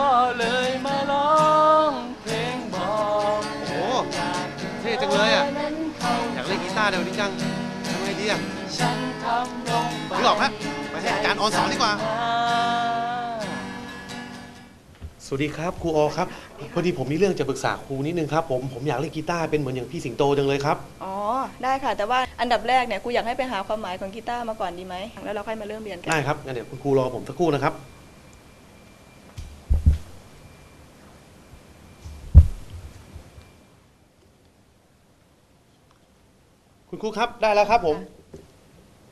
ก็เลยมาร้องเพลงบอกโอ้เท่จังเลยอะ อยากเล่นกีตาร์เดี๋ยวนี้จังทำไงดีอะฉันทำลงไปนึกออกแล้วไปให้อาจารย์ออนสอนดีกว่า สวัสดีครับครูออครับ พอดีผมมีเรื่องจะปรึกษาครูนิดนึงครับผมผมอยากเล่นกีตาร์เป็นเหมือนอย่างพี่สิงโตจังเลยครับอ๋อ ได้ค่ะ แต่ว่าอันดับแรกเนี่ยครูอยากให้ไปหาความหมายของกีตาร์มาก่อนดีไหม แล้วเราค่อยมาเริ่มเรียนกัน ได้ครับงั้นเดี๋ยวคุณครูรอผมสักครู่นะครับ คุณครูครับได้แล้วครับผม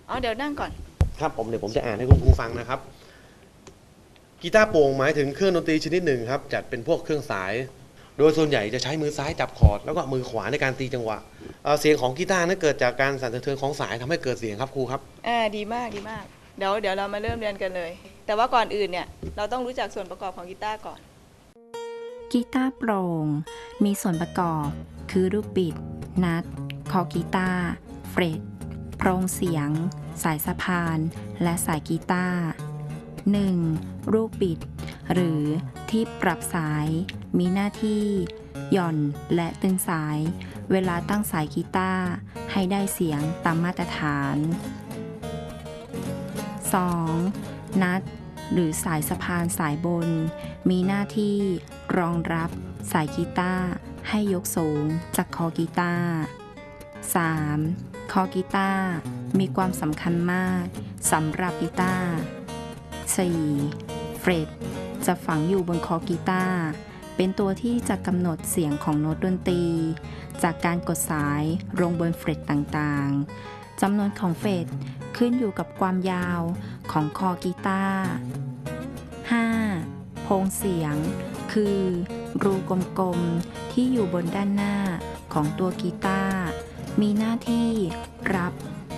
อ๋อเดี๋ยวนั่งก่อน ครับผมเดี๋ยวผมจะอ่านให้คุณครูฟังนะครับ กีตาร์โปร่งหมายถึงเครื่องดนตรีชนิดหนึ่งครับ จัดเป็นพวกเครื่องสาย โดยส่วนใหญ่จะใช้มือซ้ายจับคอร์ดแล้วก็มือขวาในการตีจังหวะเอ่อเสียงของกีตาร์นั้นเกิดจากการสั่นสะเทือนของสายทำให้เกิดเสียงครับครูครับ อ่าดีมากดีมาก เดี๋ยวเดี๋ยวเรามาเริ่มเรียนกันเลย แต่ว่าก่อนอื่นเนี่ยเราต้องรู้จักส่วนประกอบของกีตาร์ก่อน กีตาร์โปร่ง มีส่วนประกอบ คือลูกบิด นัด คอกีตาร์เฟรตโพรงเสียง สายสะพาน และสายกีตาร์ 1. ลูกบิด หรือที่ปรับสาย มีหน้าที่ หย่อนและตึงสาย เวลาตั้งสายกีตาร์ให้ได้เสียงตามมาตรฐาน 2. นัด หรือสายสะพานสายบน มีหน้าที่รองรับสายกีตาร์ให้ยกสูงจากคอกีตาร์ 3. คอกีตาร์มีความสำคัญมากสำหรับกีตาร์ 4. เฟรตจะฝังอยู่บนคอกีตาร์เป็นตัวที่จะกำหนดเสียงของโน้ตดนตรี จากการกดสายลงบนเฟรตต่างๆจำนวนของเฟรตขึ้นอยู่กับความยาวของคอกีตาร์ 5. โพรงเสียง คือ รูกลมๆ ที่อยู่บนด้านหน้าของตัวกีตาร์ มีหน้าที่รับ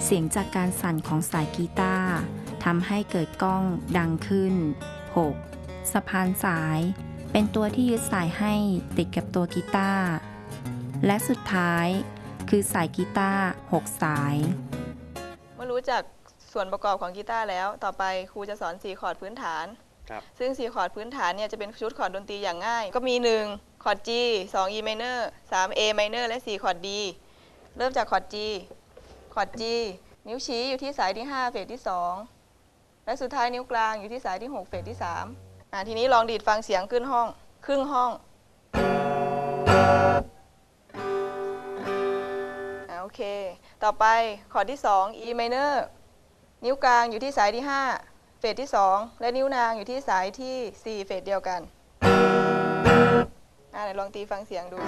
เสียงจากการสั่นของสายกีตาร์ทำให้เกิดก้องดังขึ้น 6. สะพานสาย เป็นตัวที่ยึดสายให้ติดกับตัวกีตาร์และสุดท้ายคือสายกีตาร์6สาย เมื่อรู้จักส่วนประกอบของกีตาร์แล้ว ต่อไปครูจะสอน4คอร์ดพื้นฐานครับซึ่ง4คอร์ดพื้นฐานเนี่ยจะเป็นชุดคอร์ดดนตรีอย่างง่าย ก็มี 1 คอร์ด G 2 E minor 3 A minor และ 4 คอร์ด D เริ่มจากคอร์ด G คอร์ด G นิ้วชี้อยู่ที่สายที่ 5 เฟสที่ 2 และสุดท้ายนิ้วกลางอยู่ที่สายที่ 6 เฟสที่3อ่าทีนี้ลองดีดฟังเสียงขึ้นห้อง ครึ่งห้องอ่าโอเค ต่อไปคอร์ดที่ 2 E minor นิ้วกลางอยู่ที่สายที่ 5 เฟสที่ 2 และนิ้วนางอยู่ที่สายที่ 4 เฟสเดียวกันอ่าไหนลองตีฟังเสียงดู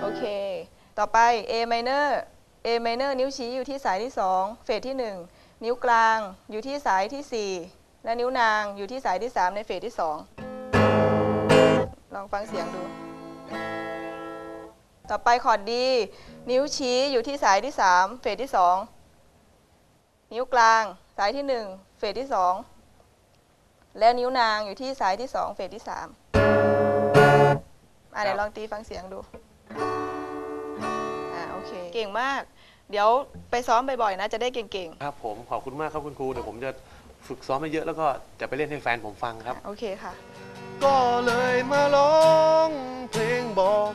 โอเค ต่อไป A minor A minor นิ้วชี้อยู่ที่สายที่ 2 เฟสที่ 1 นิ้วกลางอยู่ที่สายที่ 4 และนิ้วนางอยู่ที่สายที่ 3 ในเฟสที่ 2 ลองฟังเสียงดู ต่อไปคอร์ด D นิ้วชี้อยู่ที่สายที่ 3 เฟสที่ 2 นิ้วกลางสายที่ 1 เฟสที่ 2 และนิ้วนางอยู่ที่สายที่ 2 เฟสที่ 3อ่าไหนลองตีฟังเสียงดู อ่าโอเคเก่งมาก เดี๋ยวไปซ้อมบ่อยๆนะ จะได้เก่งครับผมขอบคุณมากครับคุณครูเดี๋ยวผมจะฝึกซ้อมให้เยอะแล้วก็จะไปเล่นให้แฟนผมฟังครับ ๆโอเคค่ะ ก็เลยมาร้องเพลงบอก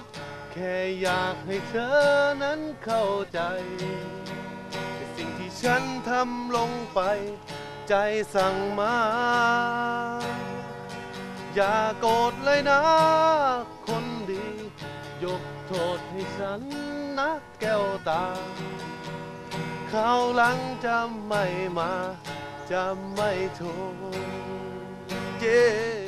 แค่อยากให้เธอนั้นเข้าใจในสิ่งที่ฉันทำลงไป ใจสั่งมา อย่าโกรธเลยนะคนดียก โทษให้ฉันนะแก้วตาเขาวหลังจะไม่มา จะไม่โทษ yeah